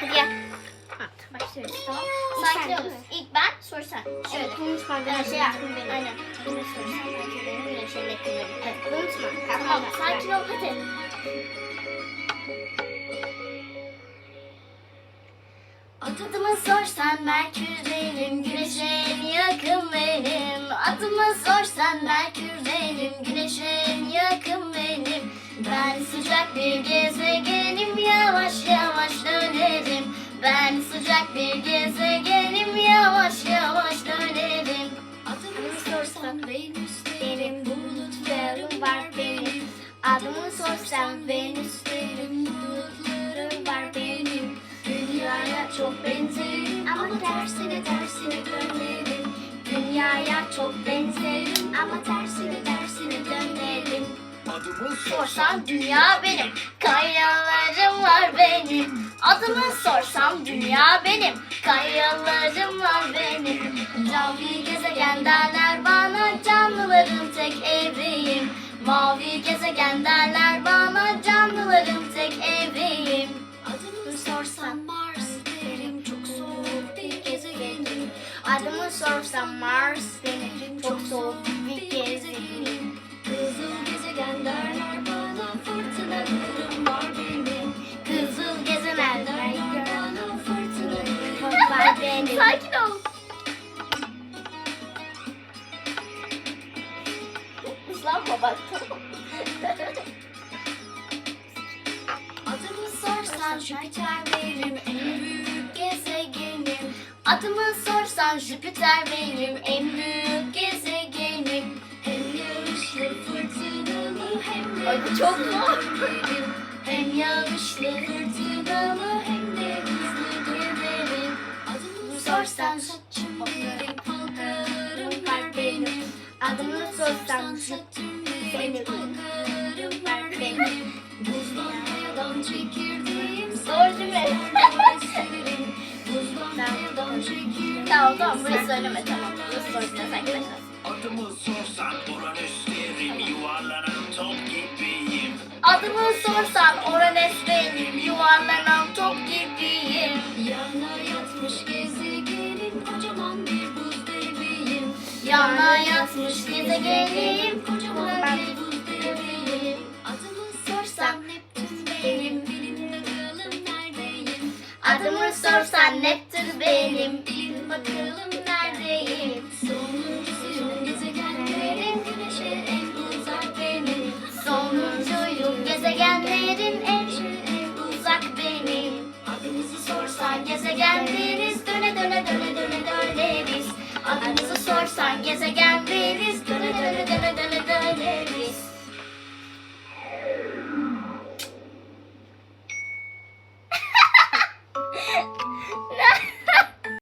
Hadi gel. Başlıyoruz tamam. Sakin Sen olun. İlk ben sonra sen. Şöyle. Evet, unutma Ee, şey yap. benim. Aynen. Bunu sorsan belki benim. Evet, unutma. Tamam. Sakin ol hadi. Adımı sorsan Merkür benim, Güneş en yakın benim. Adımı sorsan Merkür benim, Güneş en yakın benim. Ben sıcak bir dönerim. Ben sıcak bir gezegenim, yavaş yavaş dönerim. Adımı sorsan Venüs benim, bulutlarım var benim. Adımı sorsan Venüs benim, bulutlarım var benim. Dünyaya çok benzerim ama tersine tersine dönerim. Dünyaya çok benzerim ama tersine tersine dönerim. Adımı Sorsan dünya benim, kayalarım var benim. Adımı sorsam dünya benim, kayalarım var benim. Mavi gezegen bana, canlıların tek eviyim. Mavi gezegen bana, canlıların tek eviyim. Adımı sorsan Mars derim, çok soğuk bir gezegenim. Adımı sorsam Mars benim, çok soğuk Adımı sorsan Jüpiter benim en büyük gezegenim. Adımı sorsan Jüpiter benim en büyük gezegenim. Hem yağışlı fırtınalı hem de Ay, çok zor. Hem yağışlı fırtınalı hem de hızlı gezerim. Adımı sorsan saçım benim halkalarım var benim. Adımı sorsan saçım benim benim. Buzlanmayadan çekirdeğim Zor değil mi? Buzlanmayadan çekirdeğim Tamam tamam burayı söyleme tamam. Burası. Adımı sorsan Uranüs derim yuvarlanan top gibiyim. Adımı sorsan Oranes benim yuvarlanan top gibiyim. Yana yatmış gezegenim kocaman bir buz deviyim. Yana yatmış gezegenim kocaman bir buz deviyim. Adımı sorsan Neptün benim bilin bakalım neredeyim. Adımı sorsan Neptün benim bilin bakalım neredeyim. Sonuncusuyum gezegenlerin güneşe en uzak benim. Sonuncuyum gezegenlerin en en uzak benim. Adımızı sorsan gezegenleriz döne döne döne döne döneriz. Adımızı sorsan gezegen